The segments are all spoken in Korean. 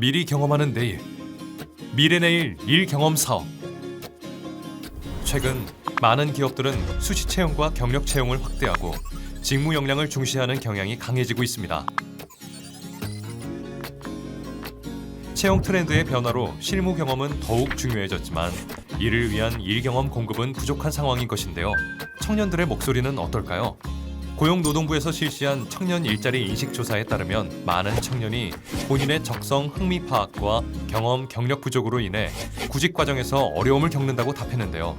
미리 경험하는 내일. 미래 내일 일 경험 사업. 최근 많은 기업들은 수시 채용과 경력 채용을 확대하고 직무 역량을 중시하는 경향이 강해지고 있습니다. 채용 트렌드의 변화로 실무 경험은 더욱 중요해졌지만 이를 위한 일 경험 공급은 부족한 상황인 것인데요. 청년들의 목소리는 어떨까요? 고용노동부에서 실시한 청년 일자리 인식 조사에 따르면 많은 청년이 본인의 적성 흥미 파악과 경험 경력 부족으로 인해 구직 과정에서 어려움을 겪는다고 답했는데요.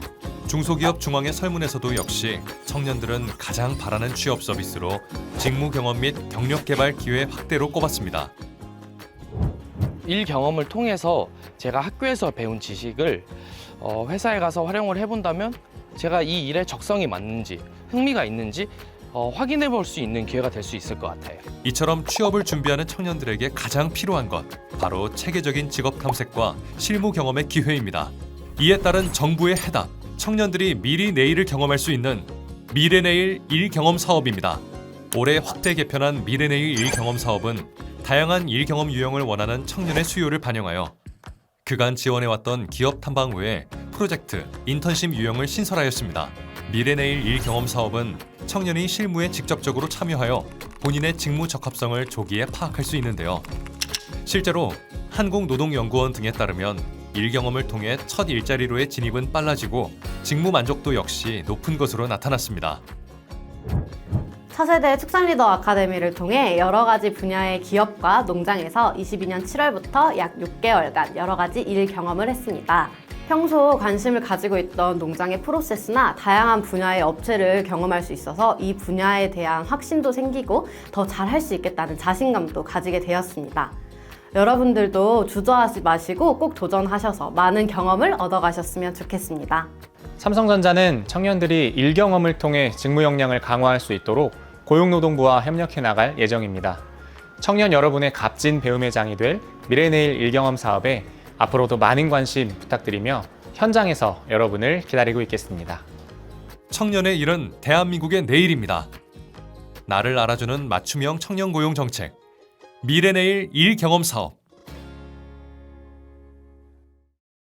중소기업 중앙의 설문에서도 역시 청년들은 가장 바라는 취업 서비스로 직무 경험 및 경력 개발 기회 확대로 꼽았습니다. 일 경험을 통해서 제가 학교에서 배운 지식을 어, 회사에 가서 활용을 해본다면 제가 이 일에 적성이 맞는지 흥미가 있는지 어, 확인해 볼 수 있는 기회가 될 수 있을 것 같아요. 이처럼 취업을 준비하는 청년들에게 가장 필요한 것 바로 체계적인 직업 탐색과 실무 경험의 기회입니다. 이에 따른 정부의 해답 청년들이 미리 내일을 경험할 수 있는 미래내일 일 경험 사업입니다. 올해 확대 개편한 미래내일 일 경험 사업은 다양한 일 경험 유형을 원하는 청년의 수요를 반영하여 그간 지원해왔던 기업 탐방 외에 프로젝트, 인턴십 유형을 신설하였습니다. 미래내일 일 경험 사업은 청년이 실무에 직접적으로 참여하여 본인의 직무 적합성을 조기에 파악할 수 있는데요. 실제로 한국노동연구원 등에 따르면 일 경험을 통해 첫 일자리로의 진입은 빨라지고 직무 만족도 역시 높은 것으로 나타났습니다. 차세대 축산 리더 아카데미를 통해 여러 가지 분야의 기업과 농장에서 22년 7월부터 약 6개월간 여러 가지 일 경험을 했습니다. 평소 관심을 가지고 있던 농장의 프로세스나 다양한 분야의 업체를 경험할 수 있어서 이 분야에 대한 확신도 생기고 더 잘할 수 있겠다는 자신감도 가지게 되었습니다. 여러분들도 주저하지 마시고 꼭 도전하셔서 많은 경험을 얻어가셨으면 좋겠습니다. 삼성전자는 청년들이 일 경험을 통해 직무 역량을 강화할 수 있도록 고용노동부와 협력해 나갈 예정입니다. 청년 여러분의 값진 배움의 장이 될 미래내일 일경험 사업에 앞으로도 많은 관심 부탁드리며 현장에서 여러분을 기다리고 있겠습니다. 청년의 일은 대한민국의 내일입니다. 나를 알아주는 맞춤형 청년 고용 정책 미래 내일 일 경험 사업